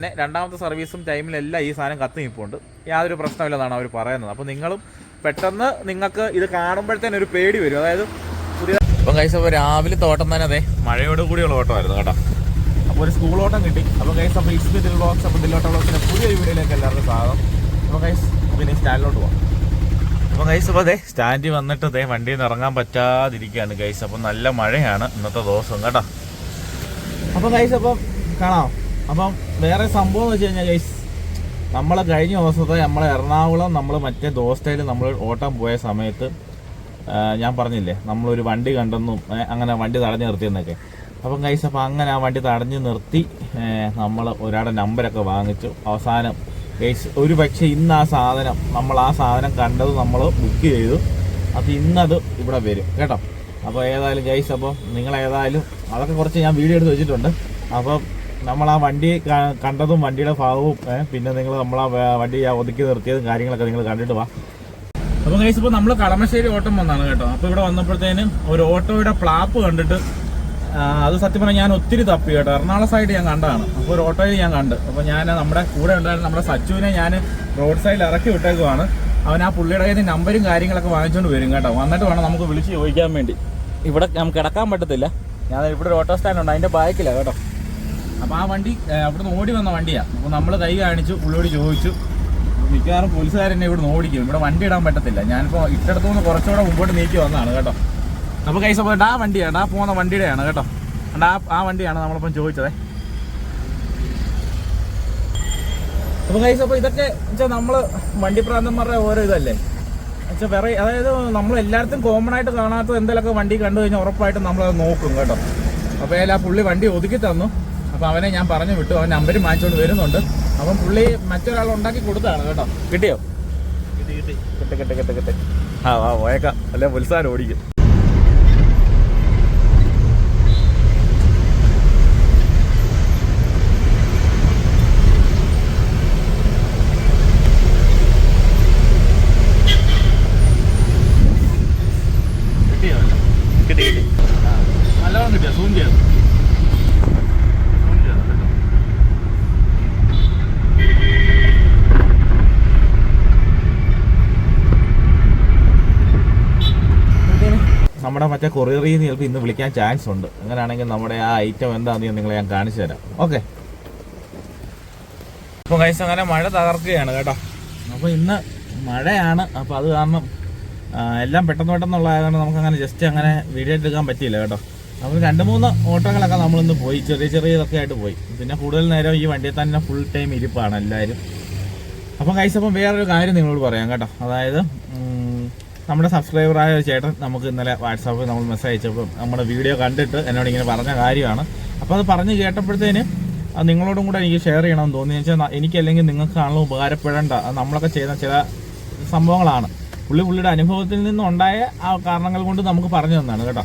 പിന്നെ രണ്ടാമത്തെ സർവീസും ടൈമിലെല്ലാം ഈ സാധനം കത്തി നിൽപ്പുണ്ട്. യാതൊരു പ്രശ്നമില്ലെന്നാണ് അവർ പറയുന്നത്. അപ്പോൾ നിങ്ങളും പെട്ടെന്ന് നിങ്ങൾക്ക് ഇത് കാണുമ്പോഴത്തേനും ഒരു പേടി വരും. അതായത് പുതിയ ഇപ്പം കൈസ് അപ്പോൾ രാവിലെ തോട്ടം തന്നെ അതെ മഴയോട് കൂടിയുള്ള ഓട്ടമായിരുന്നു കേട്ടോ. അപ്പോൾ ഒരു സ്കൂൾ ഓട്ടം കിട്ടി അപ്പോൾ കൈസ് അപ്പോൾ ഇസ് ദിൽ ബ്ലോക്സ് അപ്പോൾ ദില്ലോട്ട ബ്ലോക്സിന്റെ പുതിയ വീഡിയോയിലേക്ക് എല്ലാവർക്കും സ്വാഗതം. അപ്പോൾ കൈസ് പിന്നെ സ്റ്റാൻഡിലോട്ട് പോകാം അപ്പോൾ കൈസ് അപ്പോൾ അതെ സ്റ്റാൻഡിൽ വന്നിട്ട് അതെ വണ്ടിയിൽ നിന്ന് ഇറങ്ങാൻ പറ്റാതിരിക്കുകയാണ് കൈസ് അപ്പോൾ നല്ല മഴയാണ് ഇന്നത്തെ ദിവസം കേട്ടോ. അപ്പോൾ കൈസ് അപ്പം കാണാം. അപ്പം വേറെ സംഭവം എന്ന് വെച്ച് കഴിഞ്ഞാൽ ഗൈസ് നമ്മൾ കഴിഞ്ഞ ദിവസത്തെ നമ്മൾ എറണാകുളം നമ്മൾ മറ്റേ ദോസ്റ്റയിൽ നമ്മൾ ഓട്ടം പോയ സമയത്ത് ഞാൻ പറഞ്ഞില്ലേ നമ്മളൊരു വണ്ടി കണ്ടെന്നും അങ്ങനെ വണ്ടി തടഞ്ഞു നിർത്തിയെന്നൊക്കെ. അപ്പം ഗൈസ് അപ്പം അങ്ങനെ ആ വണ്ടി തടഞ്ഞു നിർത്തി നമ്മൾ ഒരാളുടെ നമ്പരൊക്കെ വാങ്ങിച്ചു. അവസാനം ഗൈസ് ഒരു പക്ഷേ ഇന്ന് ആ സാധനം നമ്മൾ ആ സാധനം കണ്ടത് നമ്മൾ ബുക്ക് ചെയ്തു. അത് ഇന്നത് ഇവിടെ വരും കേട്ടോ? അപ്പോൾ ഏതായാലും ഗൈസ് അപ്പോൾ നിങ്ങൾ ഏതായാലും അതൊക്കെ കുറച്ച് ഞാൻ വീഡിയോ എടുത്ത് വെച്ചിട്ടുണ്ട്. അപ്പം നമ്മൾ ആ വണ്ടി കണ്ടതും വണ്ടിയുടെ ഭാഗവും പിന്നെ നിങ്ങൾ നമ്മൾ ആ വണ്ടി ഒതുക്കി നിർത്തിയതും കാര്യങ്ങളൊക്കെ നിങ്ങൾ കണ്ടിട്ട് വാ. അപ്പോൾ ഗൈസ് ഇപ്പോൾ നമ്മൾ കളമശ്ശേരി ഓട്ടം വന്നാണ് കേട്ടോ. അപ്പോൾ ഇവിടെ വന്നപ്പോഴത്തേനും ഒരു ഓട്ടോയുടെ പ്ലാപ്പ് കണ്ടിട്ട് അത് സത്യം പറഞ്ഞാൽ ഞാൻ ഒത്തിരി തപ്പി കേട്ടോ. എറണാകുളം സൈഡ് ഞാൻ കണ്ടതാണ്. അപ്പോൾ ഒരു ഓട്ടോയിൽ ഞാൻ കണ്ട്. അപ്പോൾ ഞാൻ നമ്മുടെ കൂടെ ഉണ്ടായിരുന്ന നമ്മുടെ സച്ചുവിനെ ഞാൻ റോഡ് സൈഡിൽ ഇറക്കി വിട്ടേക്കുവാണ്. അവൻ ആ പുള്ളിയുടെ കയ്യിൽ നമ്പരും കാര്യങ്ങളൊക്കെ വാങ്ങിച്ചുകൊണ്ട് വരും കേട്ടോ. വന്നിട്ട് വേണം നമുക്ക് വിളിച്ച് ചോദിക്കാൻ വേണ്ടി. ഇവിടെ നമുക്ക് കിടക്കാൻ പറ്റത്തില്ല. ഞാൻ ഇവിടെ ഒരു ഓട്ടോ സ്റ്റാൻഡ് ഉണ്ട്. അതിന്റെ ബാക്കിലാണ് കേട്ടോ. അപ്പോൾ ആ വണ്ടി അവിടുന്ന് ഓടി വന്ന വണ്ടിയാണ് അപ്പോൾ നമ്മൾ കൈ കാണിച്ചു പുള്ളിയോട് ചോദിച്ചു. മിക്കവാറും പോലീസുകാരെന്നെ ഇവിടെ ഓടിക്കും. ഇവിടെ വണ്ടി ഇടാൻ പറ്റത്തില്ല. ഞാനിപ്പോൾ ഇട്ടടത്തുനിന്ന് കുറച്ചുകൂടെ മുമ്പോട്ട് നീക്കി വന്നതാണ് കേട്ടോ. അപ്പോൾ കൈസ അപ്പോൾ ആ വണ്ടിയാണ് ആ പോകുന്ന വണ്ടിയുടെയാണ് കേട്ടോ. അണ്ട് ആ ആ വണ്ടിയാണ് നമ്മളിപ്പം ചോദിച്ചത്. അപ്പോൾ കൈസ് അപ്പോൾ ഇതൊക്കെ വെച്ചാൽ നമ്മൾ വണ്ടി പ്രാന്തന്മാരുടെ ഓരോ ഇതല്ലേ? വെച്ചാൽ വേറെ അതായത് നമ്മൾ എല്ലായിടത്തും കോമൺ ആയിട്ട് കാണാത്ത എന്തെങ്കിലുമൊക്കെ വണ്ടി കണ്ടു കഴിഞ്ഞാൽ ഉറപ്പായിട്ടും നമ്മളത് നോക്കും കേട്ടോ. അപ്പോൾ ആ പുള്ളി വണ്ടി ഒതുക്കി തന്നു. അപ്പോൾ അവനെ ഞാൻ പറഞ്ഞു വിട്ടു. അവൻ നമ്പരും വാങ്ങിച്ചുകൊണ്ട് വരുന്നുണ്ട്. അപ്പം പുള്ളി മറ്റൊരാൾ ഉണ്ടാക്കി കൊടുത്താണ് കേട്ടോ. കിട്ടിയോ? കിട്ടി കിട്ടി. കിട്ടി കിട്ടി കിട്ടി ആ ആ പോയേക്കാം. അല്ലെ പുൽസാൻ ഓടിക്കും. കിട്ടിയോ? കിട്ടി കിട്ടി. നല്ലോണം കിട്ടിയോ? സൂം ചെയ്തു സൂം ചെയ്തു കേട്ടോ നമ്മുടെ മറ്റേ കൊറിയറിൽ നിന്ന് ചിലപ്പോൾ ഇന്ന് വിളിക്കാൻ ചാൻസ് ഉണ്ട്. അങ്ങനെയാണെങ്കിൽ നമ്മുടെ ആ ഐറ്റം എന്താണെന്ന് നിങ്ങളെ ഞാൻ കാണിച്ചു തരാം. ഓക്കെ അപ്പോൾ കൈസ് അങ്ങനെ മഴ തകർക്കുകയാണ് കേട്ടോ. അപ്പോൾ ഇന്ന് മഴയാണ്. അപ്പോൾ അത് കാരണം എല്ലാം പെട്ടെന്ന് പെട്ടെന്നുള്ളതായതുകൊണ്ട് നമുക്ക് അങ്ങനെ ജസ്റ്റ് അങ്ങനെ വീഡിയോ എടുക്കാൻ പറ്റിയില്ല കേട്ടോ. അപ്പോൾ രണ്ട് മൂന്ന് ഓട്ടോകളൊക്കെ നമ്മളിന്ന് പോയി. ചെറിയ ചെറിയതൊക്കെ ആയിട്ട് പോയി. പിന്നെ കൂടുതൽ നേരം ഈ വണ്ടിയിൽ തന്നെ ഫുൾ ടൈം ഇരിപ്പാണ് എല്ലാവരും. അപ്പം കൈസ് വേറൊരു കാര്യം നിങ്ങളോട് പറയാം കേട്ടോ. അതായത് നമ്മുടെ സബ്സ്ക്രൈബറായ ഒരു ചേട്ടൻ നമുക്ക് ഇന്നലെ വാട്സാപ്പിൽ നമ്മൾ മെസ്സേജ് അയച്ചപ്പോൾ നമ്മുടെ വീഡിയോ കണ്ടിട്ട് എന്നോട് ഇങ്ങനെ പറഞ്ഞ കാര്യമാണ്. അപ്പോൾ അത് പറഞ്ഞ് കേട്ടപ്പോഴത്തേന് നിങ്ങളോടും കൂടെ എനിക്ക് ഷെയർ ചെയ്യണമെന്ന് തോന്നി. വെച്ചാൽ എനിക്കല്ലെങ്കിൽ നിങ്ങൾക്കാണല്ലോ ഉപകാരപ്പെടേണ്ട. നമ്മളൊക്കെ ചെയ്യുന്ന ചില സംഭവങ്ങളാണ്. പുള്ളി പുള്ളിയുടെ അനുഭവത്തിൽ നിന്നുണ്ടായ ആ കാരണങ്ങൾ കൊണ്ട് നമുക്ക് പറഞ്ഞു തന്നാണ് കേട്ടോ.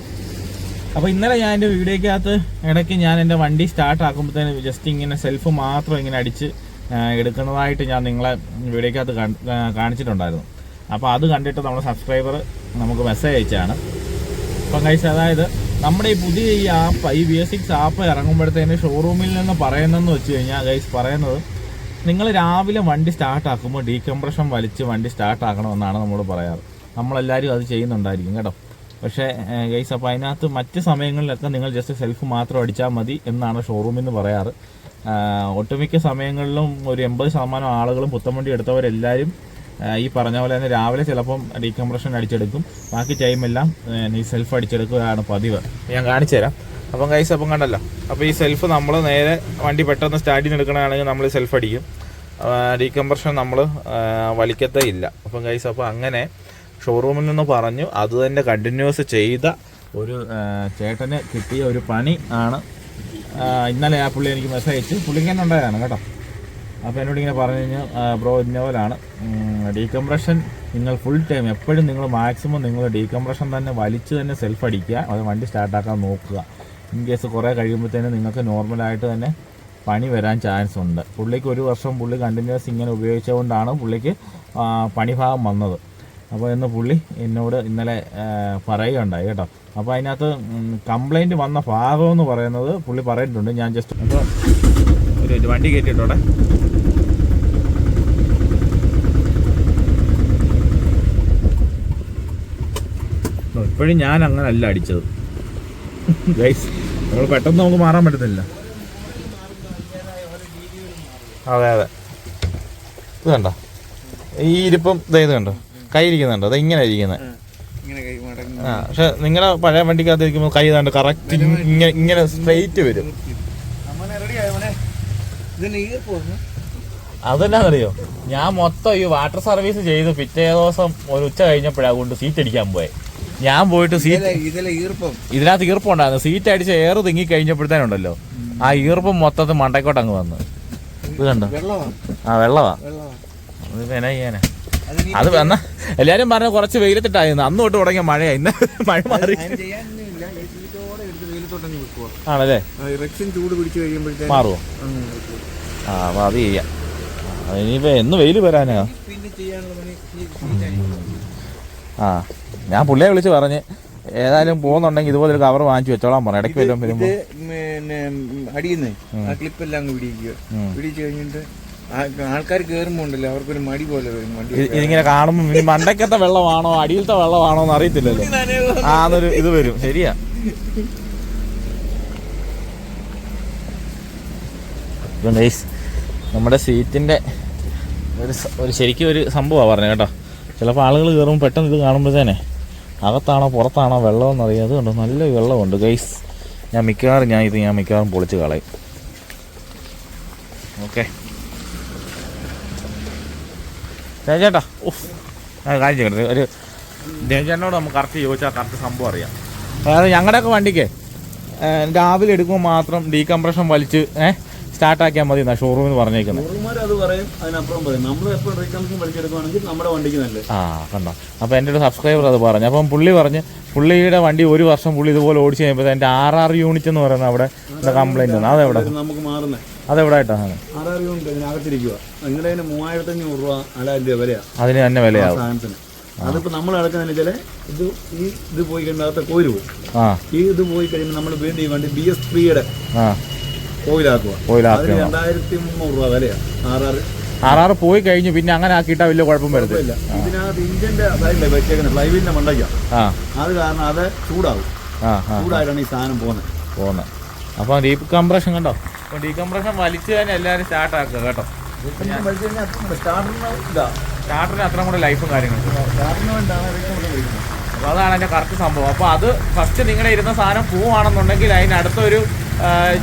അപ്പോൾ ഇന്നലെ ഞാൻ എന്റെ വീഡിയോക്കകത്ത് ഇടയ്ക്ക് ഞാൻ എന്റെ വണ്ടി സ്റ്റാർട്ട് ആക്കുമ്പോഴത്തേന് ജസ്റ്റ് ഇങ്ങനെ സെൽഫ് മാത്രം ഇങ്ങനെ അടിച്ച് എടുക്കുന്നതായിട്ട് ഞാൻ നിങ്ങളെ വീഡിയോക്കകത്ത് കാണ്- കാണിച്ചിട്ടുണ്ടായിരുന്നു. അപ്പോൾ അത് കണ്ടിട്ട് നമ്മുടെ സബ്സ്ക്രൈബർ നമുക്ക് മെസ്സേജ് അയച്ചാണ്. അപ്പം കഴിച്ച് അതായത് നമ്മുടെ ഈ പുതിയ ഈ ആപ്പ് ഈ ബി എസ് സിക്സ് ആപ്പ് ഇറങ്ങുമ്പോഴത്തേന് ഷോറൂമിൽ നിന്ന് പറയുന്നതെന്ന് വെച്ച് കഴിഞ്ഞാൽ ഗൈസ് പറയുന്നത് നിങ്ങൾ രാവിലെ വണ്ടി സ്റ്റാർട്ട് ആക്കുമ്പോൾ ഡീകംപ്രഷൻ വലിച്ച് വണ്ടി സ്റ്റാർട്ട് ആക്കണമെന്നാണ് നമ്മൾ പറയാറ്. നമ്മളെല്ലാവരും അത് ചെയ്യുന്നുണ്ടായിരിക്കും കേട്ടോ. പക്ഷേ ഗൈസ് അപ്പോൾ അതിനകത്ത് മറ്റ് സമയങ്ങളിലൊക്കെ നിങ്ങൾ ജസ്റ്റ് സെൽഫ് മാത്രം അടിച്ചാൽ മതി എന്നാണ് ഷോറൂമിൽ നിന്ന് പറയാറ്. ഒട്ടുമിക്ക സമയങ്ങളിലും ഒരു എൺപത് ശതമാനം ആളുകളും പുത്തൻവണ്ടി എടുത്തവരെല്ലാവരും ആ, ഈ പറഞ്ഞ പോലെ തന്നെ രാവിലെ ചിലപ്പം ഡീകംപ്രഷൻ അടിച്ചെടുക്കും. ബാക്കി ടൈമെല്ലാം ഈ സെൽഫ് അടിച്ചെടുക്കുകയാണ് പതിവ്. ഞാൻ കാണിച്ചു തരാം. അപ്പം കൈസ് അപ്പം കണ്ടല്ലോ. അപ്പോൾ ഈ സെൽഫ് നമ്മൾ നേരെ വണ്ടി പെട്ടെന്ന് സ്റ്റാർട്ട് നിന്ന് എടുക്കണമെങ്കിൽ നമ്മൾ സെൽഫ് അടിക്കും ഡീകംപ്രഷൻ നമ്മൾ വലിക്കത്തേ ഇല്ല. അപ്പം കൈസ് അപ്പോൾ അങ്ങനെ ഷോറൂമിൽ നിന്ന് പറഞ്ഞു അത് തന്നെ കണ്ടിന്യൂസ് ചെയ്ത ഒരു ചേട്ടന് കിട്ടിയ ഒരു പണി ആണ്. ഇന്നലെ ആ പുള്ളി എനിക്ക് മെസ്സേജ് അയച്ച്. പുള്ളിക്കന്നെ ഉണ്ടായതാണ് കേട്ടോ. അപ്പോൾ എന്നോട് ഇങ്ങനെ പറഞ്ഞു കഴിഞ്ഞാൽ ബ്രോ ഇന്നോലാണ് ഡീകംപ്രഷൻ നിങ്ങൾ ഫുൾ ടൈം എപ്പോഴും നിങ്ങൾ മാക്സിമം നിങ്ങൾ ഡീകംപ്രഷൻ തന്നെ വലിച്ച് തന്നെ സെൽഫ് അടിക്കുക. അത് വണ്ടി സ്റ്റാർട്ടാക്കാൻ നോക്കുക. ഇൻ കേസ് കുറേ കഴിയുമ്പോഴത്തേനും നിങ്ങൾക്ക് നോർമലായിട്ട് തന്നെ പണി വരാൻ ചാൻസ് ഉണ്ട്. പുള്ളിക്ക് ഒരു വർഷം പുള്ളി കണ്ടിന്യൂസ് ഇങ്ങനെ ഉപയോഗിച്ചുകൊണ്ടാണ് പുള്ളിക്ക് പണി പണിഭാഗം വന്നത്. അപ്പോൾ ഇന്ന് പുള്ളി എന്നോട് ഇന്നലെ പറയുകയുണ്ടായി കേട്ടോ. അപ്പോൾ അതിനകത്ത് കംപ്ലൈന്റ് വന്ന ഭാഗം എന്ന് പറയുന്നത് പുള്ളി പറഞ്ഞിട്ടുണ്ട്. ഞാൻ ജസ്റ്റ് അപ്പോൾ ഒരു വണ്ടി കയറ്റിട്ടോടെ ഇപ്പോഴും ഞാൻ അങ്ങനെ അല്ല അടിച്ചത്. ഗൈസ് നമ്മൾ പെട്ടെന്ന് നമുക്ക് മാറാൻ പറ്റത്തില്ല. അതെ അതെ. ഇത് കണ്ടോ? ഈ ഇരിപ്പം ദേ ഇത് കണ്ടോ? കൈ ഇരിക്കുന്നുണ്ടോ. അത് ഇങ്ങനെ ഇരിക്കുന്നത് ഇങ്ങനെ കൈ മടങ്ങി ആ പക്ഷെ നിങ്ങളുടെ പഴയ വണ്ടിക്കകത്ത് ഇരിക്കുമ്പോൾ കൈ ഇതാണ്ട് കറക്റ്റ് ഇങ്ങനെ ഇങ്ങനെ സ്ട്രെയിറ്റ് വരും. അതെന്നാന്നറിയോ? ഞാൻ മൊത്തം ഈ വാട്ടർ സർവീസ് ചെയ്ത് പിറ്റേ ദിവസം ഒരു ഉച്ച കഴിഞ്ഞപ്പോഴാണ് കൊണ്ട് സീറ്റ് അടിക്കാൻ പോയെ. ഞാൻ പോയിട്ട് സീറ്റ് ഇതിനകത്ത് ഈർപ്പം ഉണ്ടായിരുന്നു. സീറ്റ് അടിച്ച് എയർ തിങ്ങി കഴിഞ്ഞപ്പോഴത്തേനുണ്ടല്ലോ. ആ ഈർപ്പം മൊത്തത്തിൽ മണ്ടക്കോട്ട് അങ്ങ് വന്ന്. ഇത് കണ്ടോ? ആ വെള്ളവാ. എന്നാ ചെയ്യാനാ? അത് വന്ന എല്ലാരും പറഞ്ഞ കുറച്ച് വെയിലത്തിട്ടായിരുന്നു. അന്ന് തൊട്ട് തുടങ്ങിയ മഴയാ. ഇന്ന് മഴ മാറി. ആണല്ലേ? ചൂട് പിടിച്ച് കഴിയുമ്പോഴത്തേക്ക് മാറുമോ ആ അപ്പൊ അത് ചെയ്യാം. ഇനിയിപ്പോ എന്ന് വെയിൽ വരാനാ. ആ. ഞാൻ പുള്ളിയെ വിളിച്ച് പറഞ്ഞ് ഏതായാലും പോകുന്നുണ്ടെങ്കിൽ ഇതുപോലെ ഒരു കവർ വാങ്ങിച്ചു വെച്ചോളാൻ പറഞ്ഞു. ഇടയ്ക്ക് വരും വരുമ്പോൾ ഇത് പിന്നെ അടിയുന്നേ ആ അങ്ങ് പിടിക്കുക ഉം. പിടിച്ചു കഴിഞ്ഞിട്ട് ആൾക്കാർ കയറുമ്പോ ഉണ്ടല്ലോ അവർക്കൊരു മടി പോലെ വരും വണ്ടി ഇതിങ്ങനെ കാണുമ്പോൾ ഇനി മണ്ടക്കത്തെ വെള്ളമാണോ അടിയിലത്തെ വെള്ളമാണോ എന്ന് അറിയത്തില്ലല്ലോ. ആ എന്നൊരു ഇത് വരും. ശരിയാ. നമ്മുടെ സീറ്റിന്റെ ഒരു ഒരു ശരിക്കും ഒരു സംഭവമാണ് പറഞ്ഞു കേട്ടോ. ചിലപ്പോൾ ആളുകൾ കയറുമ്പോൾ പെട്ടെന്ന് ഇത് കാണുമ്പോഴത്തേനെ അകത്താണോ പുറത്താണോ വെള്ളമെന്ന് അറിയാം. അതുകൊണ്ട് നല്ല വെള്ളമുണ്ട്. ഗൈസ് ഞാൻ മിക്കവാറും ഞാൻ ഇത് ഞാൻ മിക്കവാറും പൊളിച്ച് കളയും. ഓക്കെ. ചേട്ടാ ഉഫ്. ഞാൻ കാര്യം ചെയ്യട്ടെ. ഒരു ജയചേട്ടനോട് നമുക്ക് കറക്റ്റ് ചോദിച്ചാൽ കറക്റ്റ് സംഭവം അറിയാം. അതായത് ഞങ്ങളുടെയൊക്കെ വണ്ടിക്ക് രാവിലെ എടുക്കുമ്പോൾ മാത്രം ഡീകംപ്രഷൻ വലിച്ച് ഏഹ് സ്റ്റാർട്ടാക്കിയാൽ മതി എന്നാ ഷോറൂമിൽ പറഞ്ഞേക്കുന്നത് ഷോറൂമാർ അത് പറയും അതിനപ്പുറം പറയും. നമ്മൾ പഠിച്ചെടുക്കുകയാണെങ്കിൽ നമ്മുടെ വണ്ടിക്ക് ആ കണ്ടോ? അപ്പോൾ എന്റെ ഒരു സബ്സ്ക്രൈബർ അത് പറഞ്ഞു. അപ്പം പുള്ളി പറഞ്ഞ് പുള്ളിയുടെ വണ്ടി ഒരു വർഷം പുള്ളി ഇതുപോലെ ഓടിച്ചു കഴിയുമ്പോൾ എന്റെ ആർ ആർ യൂണിറ്റ് എന്ന് പറയുന്ന അവിടെ കംപ്ലൈന്റ് ആണ് അതെവിടെ? ഇത് നമുക്ക് മാറുന്നത് അതെവിടെ ആയിട്ടാണ് യൂണിറ്റ് ഇതിനകത്തിരിക്കുക നിങ്ങളുടെ കയ്യിൽ മൂവായിരത്തി അഞ്ഞൂറ് രൂപ നാലായിരം രൂപ അതിന് തന്നെ വിലയാവും. സാധനത്തിന്. അതിപ്പോ നമ്മൾ അടക്കുന്ന ചില ഇത് ഈ ഇത് പോയി കഴിഞ്ഞാൽ പോകും. ആ. ഈ ഇത് പോയി കഴിയുമ്പോൾ നമ്മൾ വീണ്ടും ഈ വണ്ടി ബി എസ് ത്രീയുടെ അതിന് രണ്ടായിരത്തി മുന്നൂറ് രൂപ വിലയാ. ആറാറ്. ആർ പോയി കഴിഞ്ഞു പിന്നെ അങ്ങനെ ആക്കിയിട്ട് വലിയ കുഴപ്പം വരത്തില്ല ഇതിനകത്ത് ഇഞ്ചിന്റെ സൈഡിലെ വെച്ചേക്കുന്നത് ഫ്ലൈവീലിന്റെ മണ്ടയ്ക്ക. അത് കാരണം അത് ചൂടാവും. ചൂടായിട്ടാണ് ഈ സാധനം പോകുന്നത് പോകുന്നത് ഡീപ് ഡീകംപ്രഷൻ കണ്ടോ? അപ്പോൾ ഡീകംപ്രഷൻ വലിച്ചു തന്നെ എല്ലാവരും സ്റ്റാർട്ട് ആക്കുക കേട്ടോ. സ്റ്റാർട്ടറിന് അത്ര കൂടെ ലൈഫും കാര്യങ്ങളും. അപ്പോൾ അതാണ് എന്റെ കറക്റ്റ് സംഭവം. അപ്പോൾ അത് ഫസ്റ്റ് നിങ്ങളുടെ ഇരുന്ന സാധനം പോവാണെന്നുണ്ടെങ്കിൽ അതിന് അടുത്തൊരു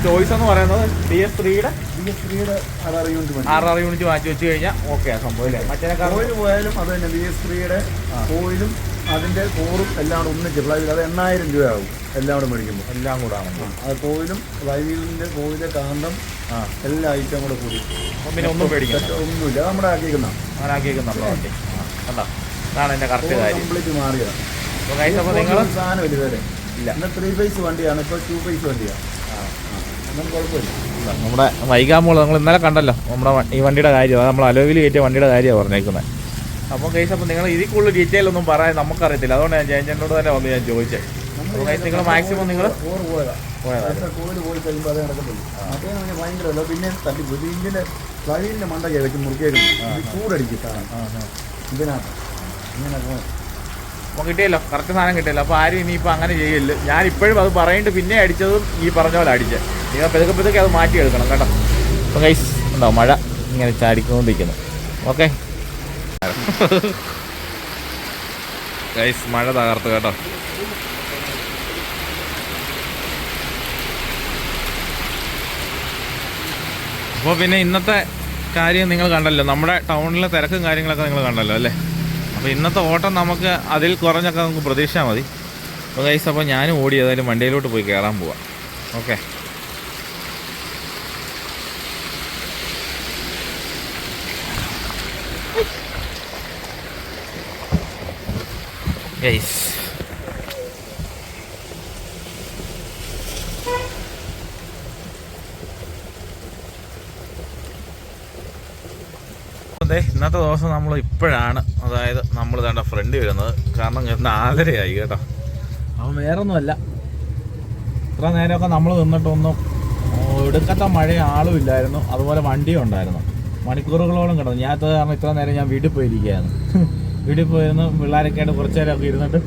ചോയ്സ് എന്ന് പറയുന്നത് ഡി എസ് ത്രീയുടെ ബി എസ് ത്രീയുടെ ആറാറ് യൂണിറ്റ് ആർ യൂണിറ്റ് മാറ്റി വെച്ച് കഴിഞ്ഞാൽ ഓക്കെ ആ സംഭവം ഇല്ലേ? മറ്റേ ഓയിൽ പോയാലും അത് തന്നെ ഡി എസ് ത്രീയുടെ കോയിലും അതിന്റെ കോറും എല്ലാം കൂടെ ഒന്നിച്ച് പ്ലൈവിൽ അത് എണ്ണായിരം രൂപയാവും എല്ലാം കൂടെ മേടിക്കുമ്പോൾ. എല്ലാം കൂടെ ആണെങ്കിൽ അത് കോയിലും ഫ്ലൈവീലിന്റെ കോയിലെ കാന്തം ആ. എല്ലാ ഐറ്റം കൂടെ കൂടി. പിന്നെ ഒന്നും മേടിക്കാം ഒന്നുമില്ല. നമ്മുടെ ആക്കിയിരിക്കുന്ന അങ്ങനെ ആക്കിയേക്കും നമ്മുടെ വണ്ടി ആ കണ്ടോ? അതാണ് എന്റെ കറക്റ്റ് കാര്യം. കംപ്ലീറ്റ് മാറിയതാണ്. അപ്പോൾ നിങ്ങൾ സാധനം ഇതുവരെ ഇല്ല. ഇന്ന് ത്രീ ഫേസ് വണ്ടിയാണ് ഇപ്പോൾ ടു ഫേസ് വണ്ടിയാണ്. നമ്മുടെ വൈകാമ്പോൾ നമ്മൾ ഇന്നലെ കണ്ടല്ലോ നമ്മുടെ ഈ വണ്ടിയുടെ കാര്യം അത് നമ്മൾ അലോവിൽ കയറ്റിയ വണ്ടിയുടെ കാര്യമാണ് പറഞ്ഞേക്കുന്നത് അപ്പോൾ കേസ് അപ്പോൾ നിങ്ങൾ ഇതിൽ കൂടുതൽ ഡീറ്റെയിൽ ഒന്നും പറയാൻ നമുക്കറിയത്തില്ല അതുകൊണ്ട് ഞാൻ ജയഞ്ചനോട് തന്നെ വന്ന് ഞാൻ ചോദിച്ചത് അപ്പോൾ കേസ് നിങ്ങൾ മാക്സിമം നിങ്ങൾ പിന്നെ ഇതിന്റെ മണ്ടയ്ക്ക് വെച്ച് മുറുക്കിയേക്കുന്നു ഇതിനകത്ത് ഇങ്ങനെ അപ്പോൾ കിട്ടിയല്ലോ കറക്റ്റ് സാധനം കിട്ടിയല്ലോ. അപ്പോൾ ആരും ഇനിയിപ്പോൾ അങ്ങനെ ചെയ്യില്ല ഞാൻ ഇപ്പോഴും അത് പറയേണ്ടത് പിന്നെ അടിച്ചതും ഈ പറഞ്ഞ പോലെ അടിച്ചത് നിങ്ങൾ പെതുക്കെ പെതുക്കെ അത് മാറ്റി എടുക്കണം കേട്ടോ. അപ്പോൾ കൈസ് ഉണ്ടോ മഴ ഇങ്ങനെ ചാടിക്കൊണ്ടിരിക്കുന്നു. ഓക്കെ ഗൈസ് മഴ തകർത്ത് കേട്ടോ. അപ്പോൾ പിന്നെ ഇന്നത്തെ കാര്യം നിങ്ങൾ കണ്ടല്ലോ. നമ്മുടെ ടൗണിലെ തിരക്കും കാര്യങ്ങളൊക്കെ നിങ്ങൾ കണ്ടല്ലോ അല്ലേ? അപ്പോൾ ഇന്നത്തെ ഓട്ടം നമുക്ക് അതിൽ കുറഞ്ഞൊക്കെ നമുക്ക് പ്രതീക്ഷിച്ചാൽ മതി. അപ്പോൾ കൈസ് അപ്പോൾ ഞാനും ഓടി ഏതായാലും വണ്ടിയിലോട്ട് പോയി കയറാൻ പോവാം. ഓക്കെ ഗൈസ് അതെ ഇന്നത്തെ ദിവസം നമ്മൾ ഇപ്പോഴാണ് അതായത് നമ്മൾ തേണ്ട ഫ്രണ്ട് വരുന്നത്. കാരണം നാലരയായി കേട്ടോ. അവൻ വേറെ ഒന്നുമല്ല ഇത്ര നേരമൊക്കെ നമ്മൾ നിന്നിട്ടൊന്നും എടുക്കത്ത മഴ ആളും ഇല്ലായിരുന്നു. അതുപോലെ വണ്ടിയും ഉണ്ടായിരുന്നു. മണിക്കൂറുകളോളം കിടന്നു. ഞാൻ അത് കാരണം ഇത്ര നേരം ഞാൻ വീട്ടിൽ പോയിരിക്കുകയാണ്. വീട്ടിൽ പോയിരുന്നു. പിള്ളേരൊക്കെ ആയിട്ട് കുറച്ച് നേരമൊക്കെ ഇരുന്നിട്ട്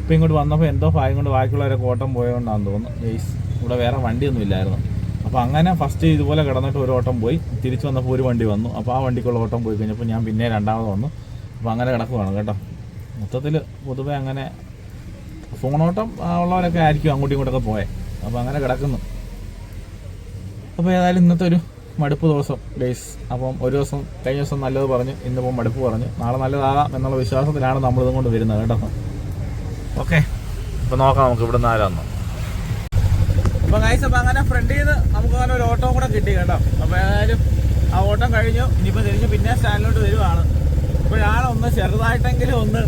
ഇപ്പം ഇങ്ങോട്ട് വന്നപ്പോൾ എന്തോ ഭാഗ്യം കൊണ്ട് ബാക്കിയുള്ളവരൊക്കെ ഓട്ടം പോയതുകൊണ്ടാണെന്ന് തോന്നുന്നു. ഏയ്സ് ഇവിടെ വേറെ വണ്ടിയൊന്നും ഇല്ലായിരുന്നു. അപ്പോൾ അങ്ങനെ ഫസ്റ്റ് ഇതുപോലെ കിടന്നിട്ട് ഒരു ഓട്ടം പോയി. തിരിച്ചു വന്നപ്പോൾ ഒരു വണ്ടി വന്നു. അപ്പോൾ ആ വണ്ടിക്കുള്ള ഓട്ടം പോയി കഴിഞ്ഞപ്പോൾ ഞാൻ പിന്നെ രണ്ടാമത് വന്നു. അപ്പോൾ അങ്ങനെ കിടക്കുവാണ് കേട്ടോ. മൊത്തത്തിൽ പൊതുവെ അങ്ങനെ ഫോണോട്ടം ഉള്ളവരൊക്കെ ആയിരിക്കും അങ്ങോട്ടും ഇങ്ങോട്ടൊക്കെ പോയേ. അപ്പോൾ അങ്ങനെ കിടക്കുന്നു. അപ്പോൾ ഏതായാലും ഇന്നത്തെ ഒരു മടുപ്പ് ദിവസം ഡേയ്സ് അപ്പം ഒരു ദിവസം കഴിഞ്ഞ ദിവസം നല്ലത് പറഞ്ഞ് ഇന്നിപ്പോൾ മടുപ്പ് പറഞ്ഞ്. നാളെ നല്ലതാകാം എന്നുള്ള വിശ്വാസത്തിലാണ് നമ്മളിതും കൊണ്ട് വരുന്നത് കേട്ടോ. ഓക്കെ. അപ്പോൾ നോക്കാം നമുക്ക് ഇവിടെ നിന്ന് ആരാന്ന്. അപ്പോൾ ഗൈസ് അപ്പൊ അങ്ങനെ ഫ്രണ്ടിൽ നിന്ന് നമുക്ക് അങ്ങനെ ഒരു ഓട്ടോ കൂടെ കിട്ടി കേട്ടോ. അപ്പൊ ഏതായാലും ആ ഓട്ടം കഴിഞ്ഞു ഇനിയിപ്പോ തിരിച്ച് പിന്നെ സ്റ്റാൻഡിലോട്ട് വരുവാണ്. ഇപ്പോഴാണ് ചെറുതായിട്ടെങ്കിലും ഒന്ന്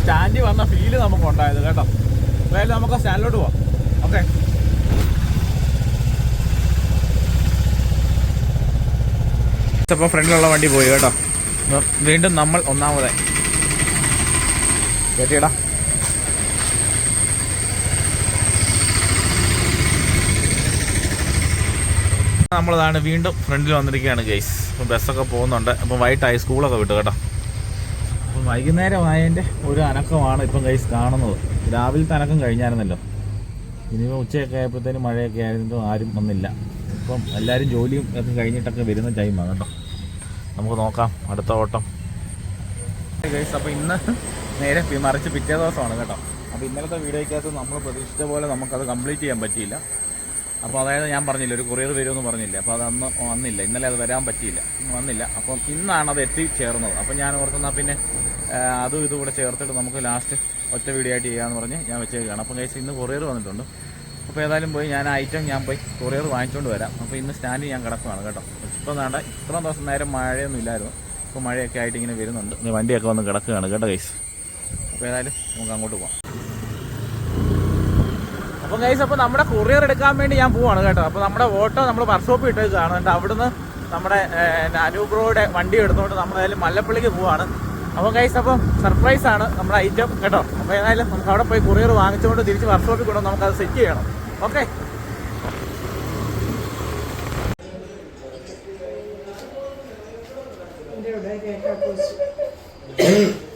സ്റ്റാൻഡിൽ വന്ന ഫീൽ നമുക്ക് ഉണ്ടായത് കേട്ടോ. അതായത് നമുക്ക് സ്റ്റാൻഡിലോട്ട് പോവാം. ഓക്കെ അപ്പോൾ ഫ്രണ്ടിലുള്ള വണ്ടി പോയി കേട്ടോ. വീണ്ടും നമ്മൾ ഒന്നാമതായി. കേട്ടിടാ നമ്മളതാണ് വീണ്ടും ഫ്രണ്ടിൽ വന്നിരിക്കുകയാണ് ഗൈസ് അപ്പം ബസ്സൊക്കെ പോകുന്നുണ്ട്. അപ്പം വൈകിട്ടായി സ്കൂളൊക്കെ വിട്ടു കേട്ടോ. അപ്പം വൈകുന്നേരം ആയതിന്റെ ഒരു അനക്കമാണ് ഇപ്പം ഗൈസ് കാണുന്നത്. രാവിലത്തെ അനക്കം കഴിഞ്ഞായിരുന്നല്ലോ. ഇനിയിപ്പോൾ ഉച്ചയൊക്കെ ആയപ്പോഴത്തേനും മഴയൊക്കെ ആയിരുന്നു ആരും വന്നില്ല. ഇപ്പം എല്ലാവരും ജോലിയും ഒക്കെ കഴിഞ്ഞിട്ടൊക്കെ വരുന്ന ടൈമാണ് കേട്ടോ. നമുക്ക് നോക്കാം അടുത്ത ഓട്ടം. ഗൈസ് അപ്പോൾ ഇന്ന് നേരെ മറിച്ച് പിറ്റേ ദിവസമാണ് കേട്ടോ. അപ്പോൾ ഇന്നലത്തെ വീഡിയോയ്ക്കകത്ത് നമ്മൾ പ്രതീക്ഷിച്ച പോലെ നമുക്കത് കംപ്ലീറ്റ് ചെയ്യാൻ പറ്റിയില്ല. അപ്പോൾ അതായത് ഞാൻ പറഞ്ഞില്ല ഒരു കൊറിയർ വരുമെന്ന് പറഞ്ഞില്ല അപ്പോൾ അത് അന്ന് വന്നില്ല. ഇന്നലെ അത് വരാൻ പറ്റിയില്ല. വന്നില്ല. അപ്പം ഇന്നാണ് അത് എത്തിച്ചേർന്നത്. അപ്പം ഞാൻ ഓർക്കുന്ന പിന്നെ അതും ഇതും കൂടെ ചേർത്തിട്ട് നമുക്ക് ലാസ്റ്റ് ഒറ്റ വീഡിയോ ആയിട്ട് ചെയ്യാമെന്ന് പറഞ്ഞ് ഞാൻ വെച്ചേക്കാണ്. അപ്പം കഴിച്ച് ഇന്ന് കൊറിയർ വന്നിട്ടുണ്ട്. അപ്പോൾ ഏതായാലും പോയി ഞാൻ ഐറ്റം ഞാൻ പോയി കൊറിയർ വാങ്ങിച്ചുകൊണ്ട് വരാം. അപ്പോൾ ഇന്ന് സ്റ്റാൻഡിൽ ഞാൻ കിടക്കുവാണ് കേട്ടോ. ഇപ്പം വേണ്ട ഇത്രയും ദിവസം നേരം മഴയൊന്നും ഇല്ലായിരുന്നു. ഇപ്പോൾ മഴയൊക്കെ ആയിട്ട് ഇങ്ങനെ വരുന്നുണ്ട്. വണ്ടിയൊക്കെ വന്ന് കിടക്കുകയാണ് കേട്ടോ കൈസ് അപ്പോൾ ഏതായാലും നമുക്ക് അങ്ങോട്ട് പോകാം അപ്പം ഗൈസ് അപ്പോൾ നമ്മുടെ കൊറിയർ എടുക്കാൻ വേണ്ടി ഞാൻ പോവാണ് കേട്ടോ. അപ്പോൾ നമ്മുടെ ഓട്ടോ നമ്മൾ വർക്ക്ഷോപ്പിൽ ഇട്ടേക്കാണ് എന്നിട്ട് അവിടുന്ന് നമ്മുടെ അനൂബ്രോയുടെ വണ്ടി എടുത്തുകൊണ്ട് നമ്മൾ ഏതായാലും മല്ലപ്പള്ളിക്ക് പോവാണ്. അപ്പോൾ ഗൈസ് അപ്പം സർപ്രൈസ് ആണ് നമ്മുടെ ഐറ്റം കേട്ടോ. അപ്പോൾ ഏതായാലും നമുക്ക് അവിടെ പോയി കൊറിയർ വാങ്ങിച്ചുകൊണ്ട് തിരിച്ച് വർക്ക്ഷോപ്പിൽ കൊണ്ടു നമുക്കത് സെറ്റ് ചെയ്യണം. ഓക്കെ അപ്പോൾ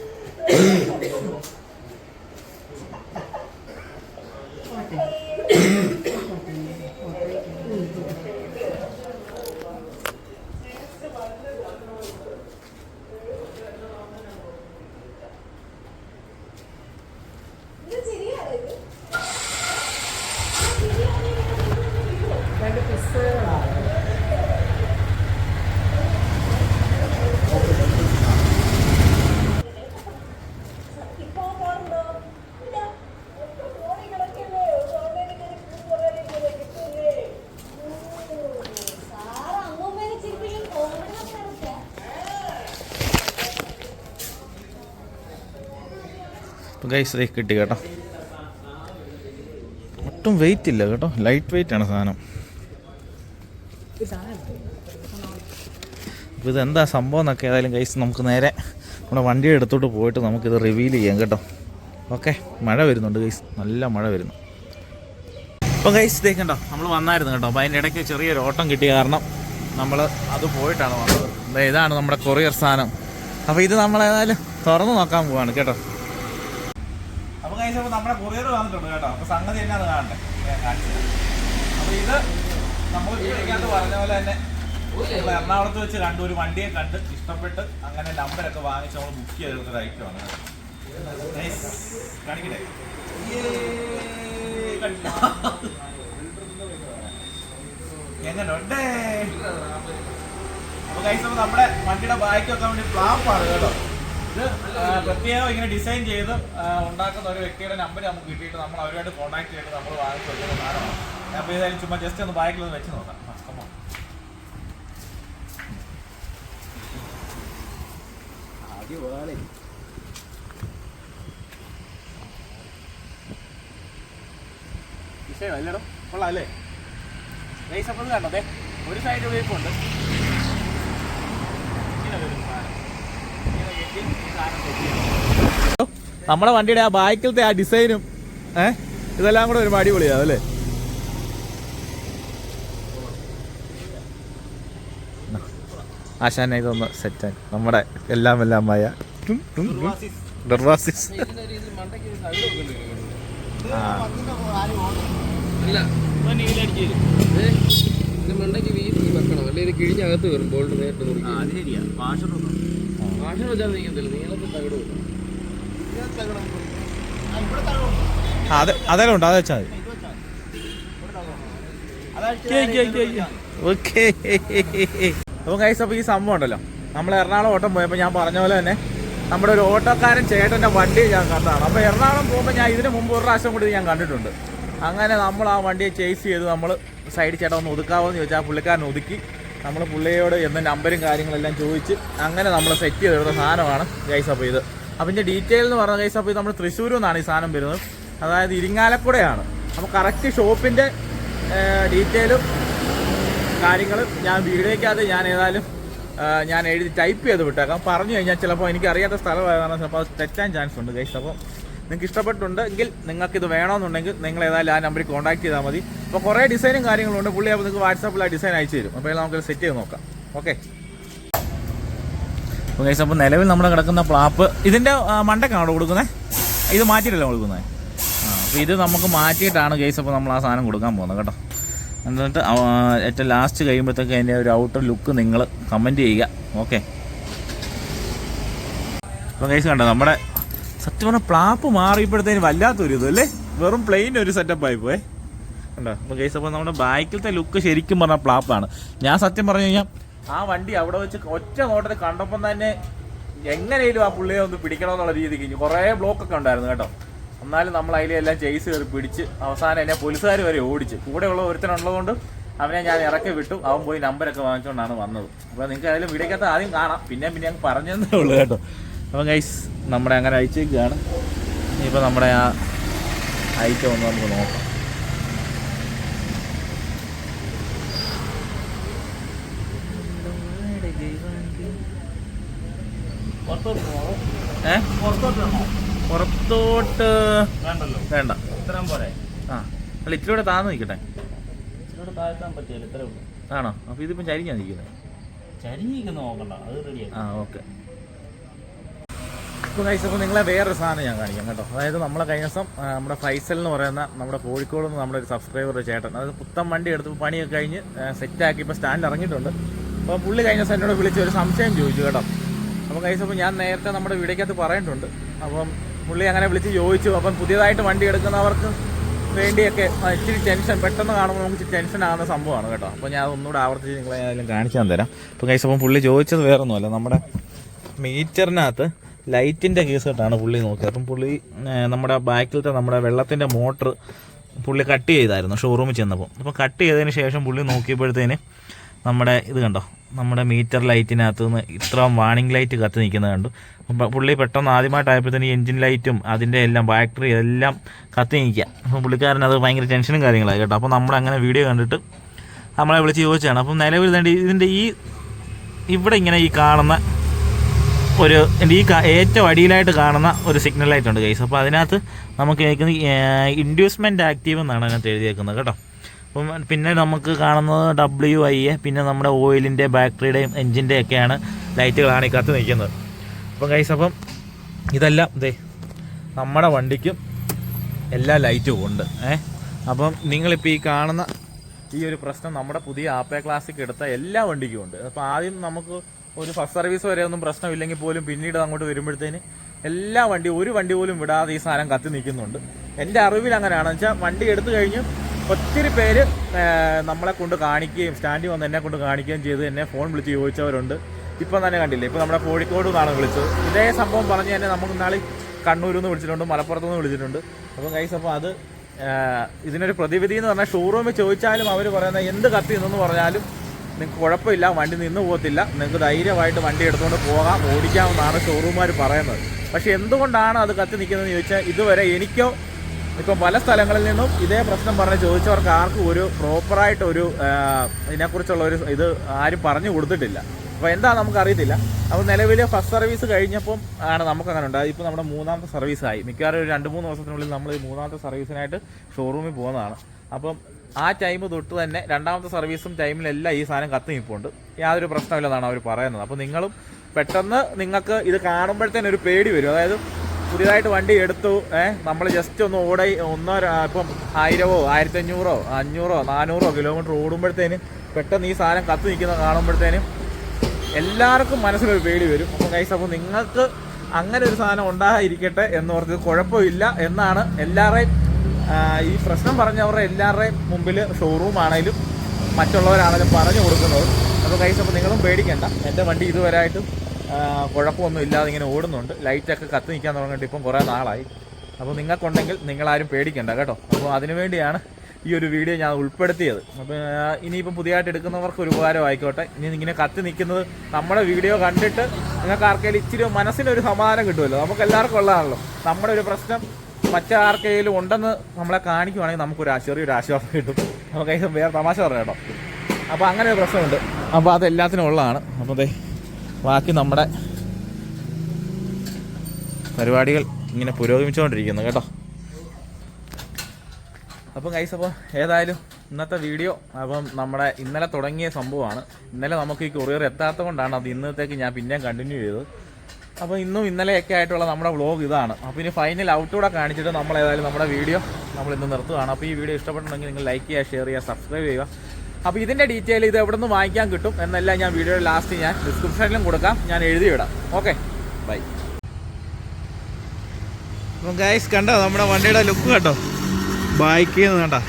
ഗൈസ് കിട്ടി കേട്ടോ. ഒട്ടും വെയിറ്റ് ഇല്ല കേട്ടോ. ലൈറ്റ് വെയിറ്റ് ആണ് സാധനം. അപ്പോൾ ഇതെന്താ സംഭവം എന്നൊക്കെ ഏതായാലും ഗൈസ് നമുക്ക് നേരെ നമ്മുടെ വണ്ടി എടുത്തോട്ട് പോയിട്ട് നമുക്കിത് റിവീൽ ചെയ്യാം കേട്ടോ. ഓക്കെ മഴ വരുന്നുണ്ട് ഗൈസ് നല്ല മഴ വരുന്നു. അപ്പോൾ ഗൈസ് ഇതേക്കണ്ടോ നമ്മൾ വന്നായിരുന്നു കേട്ടോ. അപ്പോൾ അതിന്റെ ഇടയ്ക്ക് ചെറിയൊരു ഓട്ടം കിട്ടിയ കാരണം നമ്മൾ അത് പോയിട്ടാണ് വന്നത്. ഇതാണ് നമ്മുടെ കൊറിയർ സാധനം. അപ്പോൾ ഇത് നമ്മൾ ഏതായാലും തുറന്ന് നോക്കാൻ പോവാണ് കേട്ടോ. കഴിച്ച് നമ്മുടെ കൊറിയർ വന്നിട്ടുണ്ട് കേട്ടോ. അപ്പോൾ സംഗതി എന്നാന്ന് കാണണ്ടേ ഞാൻ കാണിച്ചു അപ്പോൾ ഇത് നമ്മൾ വീടിനകത്ത് പറഞ്ഞ പോലെ തന്നെ എറണാകുളത്ത് വെച്ച് കണ്ടു ഒരു വണ്ടിയെ കണ്ട് ഇഷ്ടപ്പെട്ട് അങ്ങനെ നമ്പരൊക്കെ വാങ്ങിച്ച് നമ്മൾ ബുക്ക് ചെയ്തെടുത്തൊരു ഐറ്റമാണ്. കാണിക്കട്ടെ? എങ്ങനുണ്ട്? അപ്പൊ കഴിച്ചപ്പോ നമ്മുടെ വണ്ടിയുടെ ബാക്കി വെക്കാൻ വേണ്ടി ഫ്ലാപ്പാണ് കേട്ടോ. ഇത് പ്രത്യേകം ഇങ്ങനെ ഡിസൈൻ ചെയ്ത് ഉണ്ടാക്കുന്ന ഒരു വ്യക്തിയുടെ നമ്പർ നമുക്ക് കിട്ടിയിട്ട് നമ്മൾ അവരുമായിട്ട് കോൺടാക്ട് ചെയ്ത് നമ്മൾ വാങ്ങിച്ചു വെക്കുന്ന സാധനമാണ്. അപ്പോൾ ഏതായാലും ചുമ്മാ ജസ്റ്റ് ഒന്ന് ബാക്കിൽ ഒന്ന് വെച്ച് നോക്കാം. കണ്ടോ? ഒരു സൈഡ് വേപ്പുണ്ട് നമ്മുടെ വണ്ടിയുടെ ആ ബാക്കിലത്തെ ആ ഡിസൈനും ഏ? ഇതെല്ലാം കൂടെ ഒരു അടിപൊളിയാവും അല്ലേ? ആശാന ഇതൊന്ന് സെറ്റായി നമ്മുടെ എല്ലാം എല്ലാം മായ ഡർവാസിസ് മണ്ടയ്ക്ക് വീതി വെക്കണം. അല്ലെങ്കിൽ കിഴിഞ്ഞകത്ത് വരും ബോൾഡ് നേരിട്ട് മുറിക്കും അത് ശരിയാ. വാഷർ ഭാഷ വെച്ചാൽ നീളത്തിൽ തകിട് അതെല്ലാം ഉണ്ട്. അത് വെച്ചാൽ ഓക്കെ അപ്പോൾ കൈസ് അപ്പോൾ ഈ സംഭവം ഉണ്ടല്ലോ. നമ്മൾ എറണാകുളം ഓട്ടം പോയപ്പോൾ ഞാൻ പറഞ്ഞ പോലെ തന്നെ നമ്മുടെ ഒരു ഓട്ടോക്കാരൻ ചേട്ടന്റെ വണ്ടി ഞാൻ കണ്ടതാണ്. അപ്പോൾ എറണാകുളം പോകുമ്പോൾ ഞാൻ ഇതിന് മുമ്പ് ഒരു പ്രാവശ്യം കൂടി ഞാൻ കണ്ടിട്ടുണ്ട്. അങ്ങനെ നമ്മൾ ആ വണ്ടിയെ ചേസ് ചെയ്ത് നമ്മൾ സൈഡ് ചേട്ടൻ ഒന്ന് ഒതുക്കാവോ എന്ന് ചോദിച്ചാൽ പുള്ളിക്കാരൻ ഒതുക്കി. നമ്മൾ പുള്ളിയോട് എന്ന നമ്പരും കാര്യങ്ങളെല്ലാം ചോദിച്ച് അങ്ങനെ നമ്മൾ സെറ്റ് ചെയ്തെടുത്ത സാധനമാണ് ഗൈസ് അപ്പോൾ ഇത്. അപ്പം ഇതിന്റെ ഡീറ്റെയിൽ എന്ന് പറഞ്ഞ ഗൈസ് അപ്പോൾ ഇത് നമ്മൾ തൃശ്ശൂരിൽ നിന്നാണ് ഈ സാധനം വരുന്നത്. അതായത് ഇരിങ്ങാലക്കുടയാണ്. അപ്പോൾ കറക്റ്റ് ഷോപ്പിന്റെ ഡീറ്റെയിലും കാര്യങ്ങളും ഞാൻ വീഡിയോയ്ക്കകത്ത് ഞാൻ ഏതായാലും ഞാൻ എഴുതി ടൈപ്പ് ചെയ്ത് വിട്ടേക്കാം. പറഞ്ഞു കഴിഞ്ഞാൽ ചിലപ്പോൾ എനിക്ക് അറിയാത്ത സ്ഥലമായതാണ് ചിലപ്പോൾ അത് തെറ്റാൻ ചാൻസ് ഉണ്ട് ഗൈസ് അപ്പം നിങ്ങൾക്ക് ഇഷ്ടപ്പെട്ടുണ്ടെങ്കിൽ നിങ്ങൾക്ക് ഇത് വേണമെന്നുണ്ടെങ്കിൽ നിങ്ങൾ ഏതായാലും ആ നമ്പറിൽ കോൺടാക്ട് ചെയ്താൽ മതി. അപ്പോൾ കുറേ ഡിസൈനും കാര്യങ്ങളുണ്ട് പുള്ളി അപ്പോൾ നിങ്ങൾക്ക് വാട്സാപ്പിൽ ആ ഡിസൈൻ അയച്ചു തരും. അപ്പോൾ നമുക്ക് സെറ്റ് ചെയ്ത് നോക്കാം. ഓക്കെ ഗൈസ് അപ്പോൾ നിലവിൽ നമ്മുടെ കിടക്കുന്ന പ്ലാപ്പ് ഇതിന്റെ മണ്ടക്കാണോ കൊടുക്കുന്നത്? ഇത് മാറ്റിയിട്ടല്ല കൊടുക്കുന്നത്? അപ്പോൾ ഇത് നമുക്ക് മാറ്റിയിട്ടാണ് ഗൈസ് അപ്പോൾ നമ്മൾ ആ സാധനം കൊടുക്കാൻ പോകുന്നത് കേട്ടോ. എന്നിട്ട് ഏറ്റവും ലാസ്റ്റ് കഴിയുമ്പോഴത്തേക്ക് അതിന്റെ ഒരു ഔട്ടർ ലുക്ക് നിങ്ങൾ കമന്റ് ചെയ്യുക. ഓക്കെ അപ്പോൾ ഗൈസ് കണ്ടോ നമ്മുടെ സത്യം പറഞ്ഞാൽ പ്ലാപ്പ് മാറിയപ്പോഴത്തേന് വല്ലാത്തൊരു ഇതല്ലേ വെറും പ്ലെയിൻ ഒരു സെറ്റപ്പ് ആയി പോയേ. കണ്ടോ? അപ്പോൾ കേസ് അപ്പോൾ നമ്മുടെ ബാക്കിലത്തെ ലുക്ക് ശരിക്കും പറഞ്ഞാൽ പ്ലാപ്പാണ് ഞാൻ സത്യം പറഞ്ഞു കഴിഞ്ഞാൽ ആ വണ്ടി അവിടെ വെച്ച് ഒറ്റ നോട്ടത്തിൽ കണ്ടപ്പം തന്നെ എങ്ങനെയും ആ പുള്ളിയെ ഒന്ന് പിടിക്കണം എന്നുള്ള രീതി രീതിക്ക് കുറേ ബ്ലോക്കൊക്കെ ഉണ്ടായിരുന്നു കേട്ടോ. എന്നാലും നമ്മൾ അതിലെല്ലാം ചേസ് കയറി പിടിച്ച് അവസാനം എന്നെ പോലീസുകാർ വരെ ഓടിച്ച്. കൂടെയുള്ള ഒരുത്തനുള്ളതുകൊണ്ട് അവനെ ഞാൻ ഇറക്കി വിട്ടു. അവൻ പോയി നമ്പരൊക്കെ വാങ്ങിച്ചുകൊണ്ടാണ് വന്നത്. അപ്പോൾ നിങ്ങൾക്ക് അതിലും വീഡിയോക്കകത്ത് ആദ്യം കാണാം. പിന്നെ പിന്നെ ഞങ്ങൾ പറഞ്ഞതേ ഉള്ളൂ കേട്ടോ. അപ്പം ഗൈസ് നമ്മുടെ അങ്ങനെ അയച്ചേക്കാണ്. ഇനിയിപ്പോൾ നമ്മുടെ ആ ഐറ്റം ഒന്ന് നമുക്ക് നോക്കാം. പുറത്തോട്ട് വേണ്ട. ആ. അല്ല ഇത്തിരി കൂടെ താന്ന് നിൽക്കട്ടെ. ആണോ? അപ്പോൾ ഇതിപ്പം ചരിഞ്ഞാ നിൽക്കുന്നത് ആ ഓക്കെ കഴിച്ച അപ്പോൾ നിങ്ങളെ വേറൊരു സാധനം ഞാൻ കാണിക്കാം കേട്ടോ. അതായത് നമ്മളെ കഴിഞ്ഞ ദിവസം നമ്മുടെ ഫൈസൽ എന്ന് പറയുന്ന നമ്മുടെ കോഴിക്കോട് നിന്ന് നമ്മുടെ ഒരു സബ്സ്ക്രൈബർ ചേട്ടൻ അതായത് പുത്തൻ വണ്ടി എടുത്ത് പണിയൊക്കെ കഴിഞ്ഞ് സെറ്റാക്കി ഇപ്പോൾ സ്റ്റാൻഡ് ഇറങ്ങിയിട്ടുണ്ട്. അപ്പോൾ പുള്ളി കഴിഞ്ഞ ദിവസം എന്നോട് വിളിച്ച് ഒരു സംശയം ചോദിച്ചു കേട്ടോ. അപ്പോൾ കഴിച്ചപ്പോൾ ഞാൻ നേരത്തെ നമ്മുടെ വീടേക്കകത്ത് പറഞ്ഞിട്ടുണ്ട്. അപ്പം പുള്ളി അങ്ങനെ വിളിച്ച് ചോദിച്ചു അപ്പം പുതിയതായിട്ട് വണ്ടി എടുക്കുന്നവർക്ക് വേണ്ടിയൊക്കെ ഇച്ചിരി ടെൻഷൻ പെട്ടെന്ന് കാണുമ്പോൾ നമുക്ക് ഇച്ചിരി ടെൻഷൻ ആകുന്ന സംഭവമാണ് കേട്ടോ. അപ്പോൾ ഞാൻ ഒന്നുകൂടെ ആവർത്തിച്ച് നിങ്ങളെ ഏതായാലും കാണിച്ചു തരാം. അപ്പോൾ കഴിച്ചപ്പം പുള്ളി ചോദിച്ചത് വേറൊന്നുമല്ല. നമ്മുടെ മീറ്ററിനകത്ത് ലൈറ്റിന്റെ കേസ് കേട്ടാണ് പുള്ളി നോക്കിയത്. അപ്പം പുള്ളി നമ്മുടെ ബാക്കിലത്തെ നമ്മുടെ വെള്ളത്തിന്റെ മോട്ടർ പുള്ളി കട്ട് ചെയ്തായിരുന്നു ഷോറൂമിൽ ചെന്നപ്പോൾ. അപ്പോൾ കട്ട് ചെയ്തതിന് ശേഷം പുള്ളി നോക്കിയപ്പോഴത്തേന് നമ്മുടെ ഇത് കണ്ടോ? നമ്മുടെ മീറ്റർ ലൈറ്റിനകത്ത് നിന്ന് ഇത്ര വാണിംഗ് ലൈറ്റ് കത്തി നിൽക്കുന്നത് കണ്ടു. അപ്പം പുള്ളി പെട്ടെന്ന് ആദ്യമായിട്ടായപ്പോഴത്തേന് എൻജിൻ ലൈറ്റും അതിന്റെ എല്ലാം ബാറ്ററി എല്ലാം കത്തി നിൽക്കുക. അപ്പം പുള്ളിക്കാരൻ അത് ഭയങ്കര ടെൻഷനും കാര്യങ്ങളായി കേട്ടോ. അപ്പോൾ നമ്മളങ്ങനെ വീഡിയോ കണ്ടിട്ട് നമ്മളെ വിളിച്ച് ചോദിച്ചതാണ്. അപ്പം നിലവിൽ ഇതിന്റെ ഈ ഇവിടെ ഇങ്ങനെ ഈ കാണുന്ന ഒരു ഈ ഏറ്റവും അടിയിലായിട്ട് കാണുന്ന ഒരു സിഗ്നൽ ആയിട്ടുണ്ട് ഗൈസ് അപ്പോൾ അതിനകത്ത് നമുക്ക് കേൾക്കുന്ന ഇൻഡ്യൂസ്മെന്റ് ആക്റ്റീവ് എന്നാണ് അതിനകത്ത് എഴുതിയേക്കുന്നത് കേട്ടോ. അപ്പം പിന്നെ നമുക്ക് കാണുന്നത് ഡബ്ല്യു ഐ എ പിന്നെ നമ്മുടെ ഓയിലിന്റെ ബാറ്ററിയുടെയും എൻജിന്റെ ഒക്കെയാണ് ലൈറ്റുകളാണ് ഈ കത്ത് നിൽക്കുന്നത്. അപ്പം ഗൈസ് അപ്പം ഇതെല്ലാം ദേ നമ്മുടെ വണ്ടിക്കും എല്ലാ ലൈറ്റും ഉണ്ട്. ഏ അപ്പം നിങ്ങളിപ്പോൾ ഈ കാണുന്ന ഈ ഒരു പ്രശ്നം നമ്മുടെ പുതിയ ആപ്പേ ക്ലാസ്സിക്ക് എടുത്ത എല്ലാ വണ്ടിക്കും ഉണ്ട്. അപ്പോൾ ആദ്യം നമുക്ക് ഒരു ഫസ്റ്റ് സർവീസ് വരെ ഒന്നും പ്രശ്നമില്ലെങ്കിൽ പോലും പിന്നീട് അങ്ങോട്ട് വരുമ്പോഴത്തേന് എല്ലാ വണ്ടി ഒരു വണ്ടി പോലും വിടാതെ ഈ സാധനം കത്തി നിൽക്കുന്നുണ്ട്. എന്റെ അറിവിൽ അങ്ങനെയാണ്. വെച്ചാൽ വണ്ടി എടുത്തു കഴിഞ്ഞ് ഒത്തിരി പേര് നമ്മളെ കൊണ്ട് കാണിക്കുകയും സ്റ്റാൻഡിൽ വന്ന് എന്നെ കൊണ്ട് കാണിക്കുകയും ചെയ്ത് എന്നെ ഫോൺ വിളിച്ച് ചോദിച്ചവരുണ്ട്. ഇപ്പം തന്നെ കണ്ടില്ലേ ഇപ്പം നമ്മുടെ കോഴിക്കോട് നിന്നാണ് വിളിച്ചത്. ഇതേ സംഭവം പറഞ്ഞ് തന്നെ നമുക്ക് നാളെ കണ്ണൂരിൽ നിന്ന് വിളിച്ചിട്ടുണ്ട് മലപ്പുറത്തു നിന്ന് വിളിച്ചിട്ടുണ്ട്. അപ്പം കൈസ് അപ്പോൾ അത് ഇതിനൊരു പ്രതിവിധി എന്ന് പറഞ്ഞാൽ ഷോറൂമിൽ ചോദിച്ചാലും അവർ പറയുന്നത് എന്ത് കത്തി എന്നു പറഞ്ഞാലും നിങ്ങൾക്ക് കുഴപ്പമില്ല വണ്ടി നിന്ന് പോകത്തില്ല. നിങ്ങൾക്ക് ധൈര്യമായിട്ട് വണ്ടി എടുത്തുകൊണ്ട് പോകാം. ഓടിക്കാമെന്നാണ് ഷോറൂമുകാർ പറയുന്നത്. പക്ഷേ എന്തുകൊണ്ടാണ് അത് കത്തി നിൽക്കുന്നതെന്ന് ചോദിച്ചാൽ ഇതുവരെ എനിക്കോ ഇപ്പം പല സ്ഥലങ്ങളിൽ നിന്നും ഇതേ പ്രശ്നം പറഞ്ഞ് ചോദിച്ചവർക്ക് ആർക്കും ഒരു പ്രോപ്പറായിട്ട് ഒരു ഇതിനെക്കുറിച്ചുള്ള ഒരു ഇത് ആരും പറഞ്ഞു കൊടുത്തിട്ടില്ല. അപ്പോൾ എന്താ നമുക്കറിയത്തില്ല. അപ്പോൾ നിലവിൽ ഫസ്റ്റ് സർവീസ് കഴിഞ്ഞപ്പം ആണ് നമുക്കങ്ങനെ ഉണ്ടായത്. ഇപ്പോൾ നമ്മുടെ മൂന്നാമത്തെ സർവീസായി മിക്കവാറും ഒരു രണ്ട് മൂന്ന് ദിവസത്തിനുള്ളിൽ നമ്മൾ മൂന്നാമത്തെ സർവീസിനായിട്ട് ഷോറൂമിൽ പോകുന്നതാണ്. അപ്പം ആ ടൈം തൊട്ട് തന്നെ രണ്ടാമത്തെ സർവീസും ടൈമിലെല്ലാം ഈ സാധനം കത്തി നിൽപ്പുണ്ട്. യാതൊരു പ്രശ്നമില്ലെന്നാണ് അവർ പറയുന്നത്. അപ്പോൾ നിങ്ങളും പെട്ടെന്ന് നിങ്ങൾക്ക് ഇത് കാണുമ്പോഴത്തേനും ഒരു പേടി വരും. അതായത് പുതിയതായിട്ട് വണ്ടി എടുത്തു ഏഹ് നമ്മൾ ജസ്റ്റ് ഒന്ന് ഓടി ഒന്നോ ഇപ്പം ആയിരമോ ആയിരത്തി അഞ്ഞൂറോ അഞ്ഞൂറോ നാനൂറോ കിലോമീറ്റർ ഓടുമ്പോഴത്തേന് പെട്ടെന്ന് ഈ സാധനം കത്തി നിൽക്കുന്നത് കാണുമ്പോഴത്തേനും എല്ലാവർക്കും മനസ്സിലൊരു പേടി വരും. അപ്പോൾ കൈസ് അപ്പോൾ നിങ്ങൾക്ക് അങ്ങനെ ഒരു സാധനം ഉണ്ടായിരിക്കട്ടെ ഓർത്ത് കുഴപ്പമില്ല എന്നാണ് എല്ലാവരുടെയും ആ, ഈ പ്രശ്നം പറഞ്ഞവരുടെ എല്ലാവരുടെയും മുമ്പിൽ ഷോറൂം ആണെങ്കിലും മറ്റുള്ളവരാണെങ്കിലും പറഞ്ഞു കൊടുക്കുന്നത്. അപ്പോൾ കൈസ് അപ്പോൾ നിങ്ങളും പേടിക്കണ്ട. എന്റെ വണ്ടി ഇതുവരെയായിട്ടും കുഴപ്പമൊന്നും ഇല്ലാതെ ഇങ്ങനെ ഓടുന്നുണ്ട്. ലൈറ്റൊക്കെ കത്തി നിൽക്കാൻ തുടങ്ങിയിട്ട് ഇപ്പം കുറേ നാളായി. അപ്പോൾ നിങ്ങൾക്കുണ്ടെങ്കിൽ നിങ്ങളാരും പേടിക്കണ്ട കേട്ടോ. അപ്പോൾ അതിനുവേണ്ടിയാണ് ഈ ഒരു വീഡിയോ ഞാൻ ഉൾപ്പെടുത്തിയത്. അപ്പോൾ ഇനിയിപ്പം പുതിയതായിട്ട് എടുക്കുന്നവർക്ക് ഒരു ഉപകാരം ആയിക്കോട്ടെ ഇനി ഇങ്ങനെ കത്തി നിൽക്കുന്നത് നമ്മുടെ വീഡിയോ കണ്ടിട്ട് നിങ്ങൾക്ക് ആർക്കെങ്കിലും ഇച്ചിരി മനസ്സിനൊരു സമാധാനം കിട്ടുമല്ലോ. നമുക്ക് എല്ലാവർക്കും ഉള്ളതാണല്ലോ. നമ്മുടെ ഒരു പ്രശ്നം മറ്റാർക്കെങ്കിലും ഉണ്ടെന്ന് നമ്മളെ കാണിക്കുവാണെങ്കിൽ നമുക്കൊരു ചെറിയൊരു ആശ്വാസം കിട്ടും. നമുക്ക് അതിന് വേറെ തമാശ പറയാം കേട്ടോ. അപ്പോൾ അങ്ങനെ ഒരു പ്രശ്നമുണ്ട്. അപ്പോൾ അതെല്ലാത്തിനും ഉള്ളതാണ്. അപ്പോൾ അതെ ബാക്കി നമ്മുടെ പരിപാടികൾ ഇങ്ങനെ പുരോഗമിച്ചുകൊണ്ടിരിക്കുന്നു കേട്ടോ. അപ്പം കൈസ് അപ്പോൾ ഏതായാലും ഇന്നത്തെ വീഡിയോ അപ്പം നമ്മുടെ ഇന്നലെ തുടങ്ങിയ സംഭവമാണ്. ഇന്നലെ നമുക്ക് ഈ കൊറിയർ എത്താത്തത് കൊണ്ടാണ് അത് ഇന്നത്തേക്ക് ഞാൻ പിന്നെയും കണ്ടിന്യൂ ചെയ്തത്. അപ്പോൾ ഇന്നും ഇന്നലെയൊക്കെ ആയിട്ടുള്ള നമ്മുടെ വ്ളോഗ് ഇതാണ്. അപ്പോൾ ഇനി ഫൈനൽ ഔട്ടൂടെ കാണിച്ചിട്ട് നമ്മൾ ഏതായാലും നമ്മുടെ വീഡിയോ നമ്മൾ ഇന്ന് നിർത്തുകയാണ്. അപ്പോൾ ഈ വീഡിയോ ഇഷ്ടപ്പെട്ടുണ്ടെങ്കിൽ നിങ്ങൾ ലൈക്ക് ചെയ്യുക ഷെയർ ചെയ്യുക സബ്സ്ക്രൈബ് ചെയ്യുക. അപ്പോൾ ഇതിന്റെ ഡീറ്റെയിൽ ഇത് എവിടെ നിന്ന് വാങ്ങിക്കാൻ കിട്ടും എന്നെല്ലാം ഞാൻ വീഡിയോയുടെ ലാസ്റ്റ് ഞാൻ ഡിസ്ക്രിപ്ഷനിലും കൊടുക്കാം. ഞാൻ എഴുതിയിടാം. ഓക്കെ ബൈ അപ്പം ഗൈസ് കണ്ടോ? നമ്മുടെ വണ്ടിയുടെ ലുക്ക് കേട്ടോ ബൈക്കിൽ നിന്ന് കേട്ടോ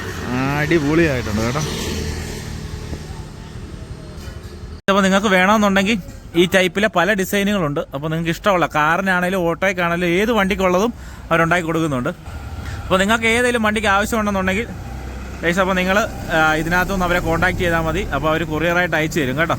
അടിപൊളിയായിട്ടുണ്ട് കേട്ടോ. അപ്പോൾ നിങ്ങൾക്ക് വേണമെന്നുണ്ടെങ്കിൽ ഈ ടൈപ്പിലെ പല ഡിസൈനുകളുണ്ട്. അപ്പോൾ നിങ്ങൾക്ക് ഇഷ്ടമുള്ള കാറിനാണേലും ഓട്ടോയ്ക്കാണേലും ഏത് വണ്ടിക്കുള്ളതും അവരുണ്ടാക്കി കൊടുക്കുന്നുണ്ട്. അപ്പോൾ നിങ്ങൾക്ക് ഏതെങ്കിലും വണ്ടിക്ക് ആവശ്യമുണ്ടെന്നുണ്ടെങ്കിൽ ഗൈസ് അപ്പോൾ നിങ്ങൾ ഇതിനകത്തുനിന്ന് അവരെ കോൺടാക്ട് ചെയ്താൽ മതി. അപ്പോൾ അവർ കൊറിയറായിട്ട് അയച്ചു തരും കേട്ടോ.